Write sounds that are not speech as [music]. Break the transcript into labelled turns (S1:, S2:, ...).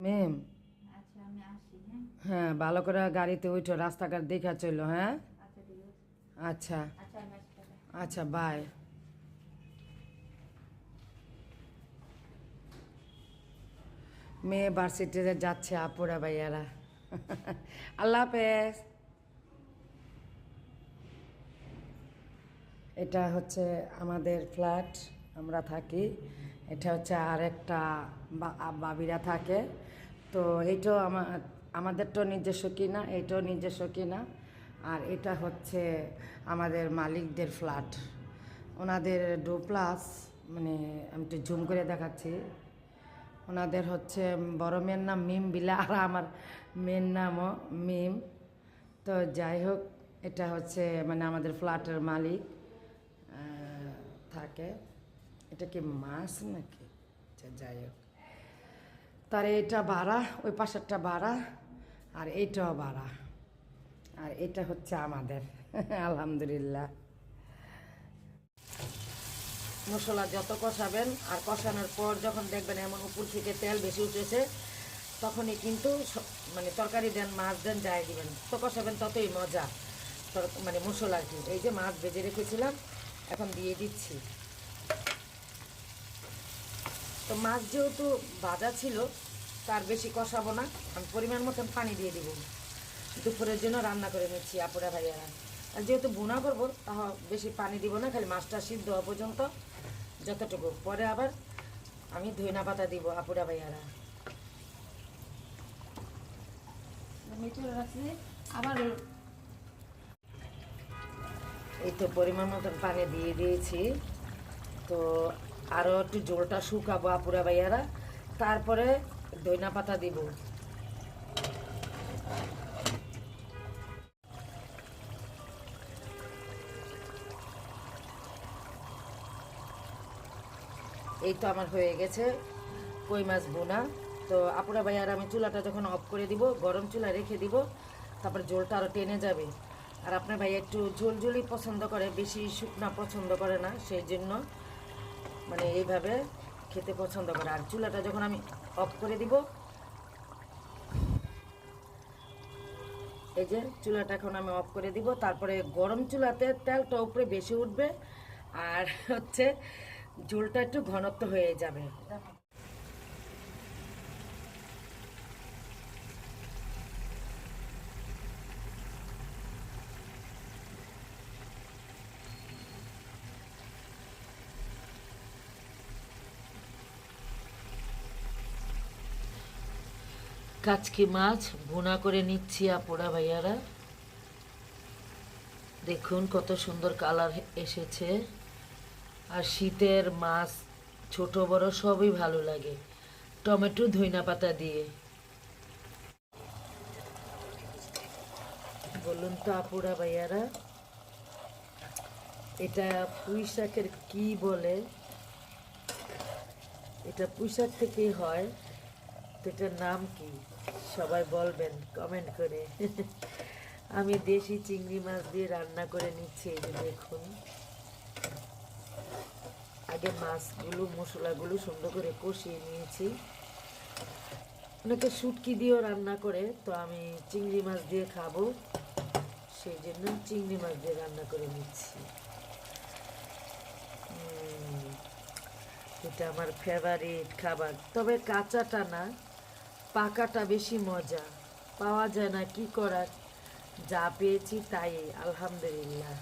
S1: মেম
S2: আচ্ছা আসি হ্যাঁ?
S1: হ্যাঁ ভালো করে গাড়িতে উঠো রাস্তাঘাট দেখা চলো হ্যাঁ?
S2: আচ্ছা
S1: আচ্ছা।
S2: আচ্ছা টাটা।
S1: আচ্ছা বাই মেয়ে ভার্সিটিতে যাচ্ছে আপুরা ভাইয়ারা। [laughs] আল্লাহ হাফেজ। এটা হচ্ছে আমাদের ফ্ল্যাট আমরা থাকি। এটা হচ্ছে আর একটা বাবিরা থাকে। তো এইটাও আমার আমাদের তো নিজস্ব কিনা এইটাও নিজস্ব কিনা। আর এটা হচ্ছে আমাদের মালিকদের ফ্ল্যাট। ওনাদের ডো প্লাস মানে আমি একটু জুম করে দেখাচ্ছি। ওনাদের হচ্ছে বড় মেয়ের নাম মিম বিলা, আর আমার মেয়ের নামও মিম। তো যাই হোক, এটা হচ্ছে মানে আমাদের ফ্ল্যাটের মালিক থাকে। এটা কি মাছ নাকি? আচ্ছা যাই হোক। তার এটা ভাড়া ওই পাশেরটা ভাড়া আর এইটাও ভাড়া আর এটা হচ্ছে আমাদের। [laughs] আলহামদুলিল্লাহ। মশলা যত কষাবেন, আর কষানোর পর যখন দেখবেন এমন উপর থেকে তেল বেশি উঠেছে, তখনই কিন্তু মানে তরকারি দেন, মাছ দেন, যাই দিবেন। তো কষাবেন ততই মজা। মানে মশলা কি। এই যে মাছ ভেজে রেখেছিলাম, এখন দিয়ে দিচ্ছি। তো মাছ যেহেতু ভাজা ছিল, তার বেশি কষাবো না। আমি পরিমাণ মতন পানি দিয়ে দিব। দুপুরের জন্য রান্না করে নিচ্ছি আপুরা ভাইয়ারা। আর যেহেতু বোনা করব, তাহ বেশি পানি দিব না, খালি মাছটা সিদ্ধ হওয়া পর্যন্ত যতটুকু। পরে আবার আমি ধইনা পাতা দিব আপুরা ভাইয়ারা।
S2: আবার
S1: এই তো পরিমাণ মতন পানি দিয়ে দিয়েছি। তো আরও একটু জোলটা শুকাবো আপুরা ভাইয়ারা। তারপরে দইনা পাতা দিব। এই তো আমার হয়ে গেছে কই মাছ বোনা তো আপুরা ভাইয়ার, আমি চুলাটা যখন অফ করে দিব, গরম চুলা রেখে দিব, তারপর ঝোলটা আরও টেনে যাবে। আর আপনার ভাইয়া একটু ঝোল ঝোলই পছন্দ করে, বেশি শুকনা পছন্দ করে না, সেই জন্য মানে এইভাবে খেতে পছন্দ করে। আর চুলাটা যখন আমি অফ করে দিব, এই যে চুলাটা এখন আমি অফ করে দিব। তারপরে গরম চুলাতে তেলটা উপরে বেশি উঠবে, আর হচ্ছে ঝোলটা একটু ঘনত্ব হয়ে যাবে। কাচকি মাছ ভুনা করে নিচ্ছি আপুরা ভাইয়ারা। দেখুন কত সুন্দর কালার এসেছে। আর শীতের মাছ ছোট, বড় সবই ভালো লাগে। টমেটো, ধইনা পাতা দিয়ে। বলুন তো আপুরা ভাইয়ারা, এটা পুঁই শাকের কি বলে? এটা পুঁই শাক থেকেই হয়। তো এটার নাম কি? সবাই বলবেন কমেন্ট করে। আমি দেশি চিংড়ি মাছ দিয়ে রান্না করে নিচ্ছি, এই যে দেখুন। আগে মাছগুলো, মশলাগুলো সুন্দর করে কষিয়ে নিয়েছি। অনেকে শুটকি দিয়েও রান্না করে, তো আমি চিংড়ি মাছ দিয়ে খাব। সেই জন্য চিংড়ি মাছ দিয়ে রান্না করে নিচ্ছি। এটা আমার ফেভারিট খাবার। তবে কাঁচাটা না পাকাটা বেশি মজা। পাওয়া যায় না কি করার? যা পেয়েছি তাই আলহামদুলিল্লাহ।